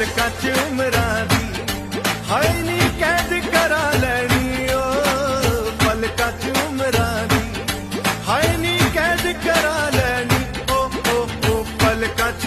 ਗੱਲ ਕੱਚ ਉਮਰਾਂ ਦੀ। ਹਾਏ ਨੀ ਕੈਦ ਕਰਾ ਲੈਣੀ ਓ ਪਲ ਕੱਚ ਉਮਰਾਂ ਦੀ। ਹਾਏ ਨੀ ਕੈਦ ਕਰਾ ਲੈਣੀ, ਓ ਓ ਓ ਪਲ ਕੱਚ